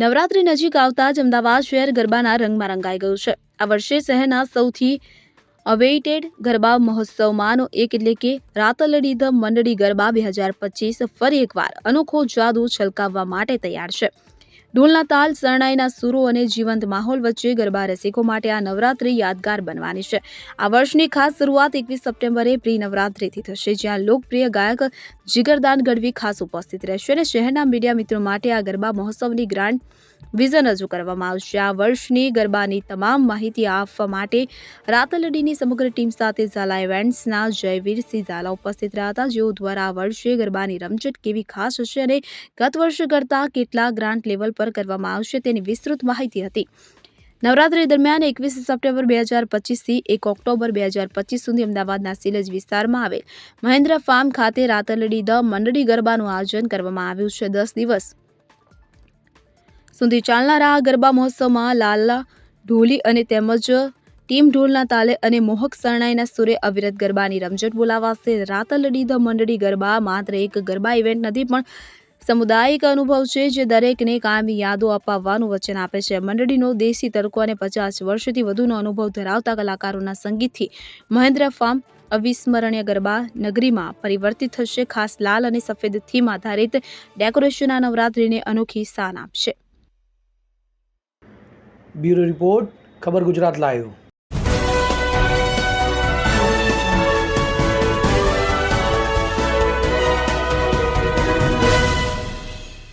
નવરાત્રી નજીક આવતા જ અમદાવાદ શહેર ગરબાના રંગમાં રંગાઈ ગયું છે. આ વર્ષે શહેરના સૌથી અવેઇટેડ ગરબા મહોત્સવમાંનો એક એટલે કે રાતલડી ધ મંડળી ગરબા બે હજાર પચીસ ફરી એકવાર અનોખો જાદુ છલકાવવા માટે તૈયાર છે. ઢોલના તાલ, શરણાઈના સૂરો અને જીવંત માહોલ વચ્ચે ગરબા રસિકો માટે આ નવરાત્રી યાદગાર બનવાની છે. આ વર્ષની ખાસ શરૂઆત એકવીસ સપ્ટેમ્બરે પ્રી નવરાત્રિથી થશે, જ્યાં લોકપ્રિય ગાયક જીગરદાન ગઢવી ખાસ ઉપસ્થિત રહેશે અને શહેરના મીડિયા મિત્રો માટે આ ગરબા મહોત્સવની ગ્રાન્ડ વિઝન રજૂ કરવામાં આવશે. આ વર્ષની ગરબાની તમામ માહિતી આપવા માટે રાતલડીની સમગ્ર ટીમ સાથે ઝાલા ઇવેન્ટ્સના જયવીરસિંહ ઝાલા ઉપસ્થિત રહ્યા હતા, જેઓ દ્વારા આ વર્ષે ગરબાની રમઝટ કેવી ખાસ હશે અને ગત વર્ષ કરતાં કેટલા ગ્રાન્ટ લેવલ પર કરવામાં આવશે તેની વિસ્તૃત માહિતી હતી. નવરાત્રી દરમિયાન એકવીસ સપ્ટેમ્બર બે હજાર પચીસથી એક ઓક્ટોબર બે હજાર પચીસ સુધી અમદાવાદના સિલજ વિસ્તારમાં આવેલ મહેન્દ્ર ફાર્મ ખાતે રાતલડી ધ મંડળી ગરબાનું આયોજન કરવામાં આવ્યું છે દસ દિવસ. સુધી ચાલનારા આ ગરબા મહોત્સવમાં લાલા ઢોલી અને તેમજ ટીમ ઢોલના તાલે અને મોહક શરણાઈના સુરે અવિરત ગરબાની રમઝટ બોલાવાશે. રાતલડી ધ મંડળી ગરબા માત્ર એક ગરબા ઇવેન્ટ નથી પણ સમુદાયિક અનુભવ છે જે દરેકને કાયમી યાદો અપાવવાનું વચન આપે છે. મંડળીનો દેશી તડકો અને પચાસ વર્ષથી વધુનો અનુભવ ધરાવતા કલાકારોના સંગીતથી મહેન્દ્ર ફાર્મ અવિસ્મરણીય ગરબા નગરીમાં પરિવર્તિત થશે. ખાસ લાલ અને સફેદ થીમ આધારિત ડેકોરેશન આ નવરાત્રીને અનોખી સ્થાન આપશે. બ્યુરો રિપોર્ટ, ખબર ગુજરાત લાઈવ.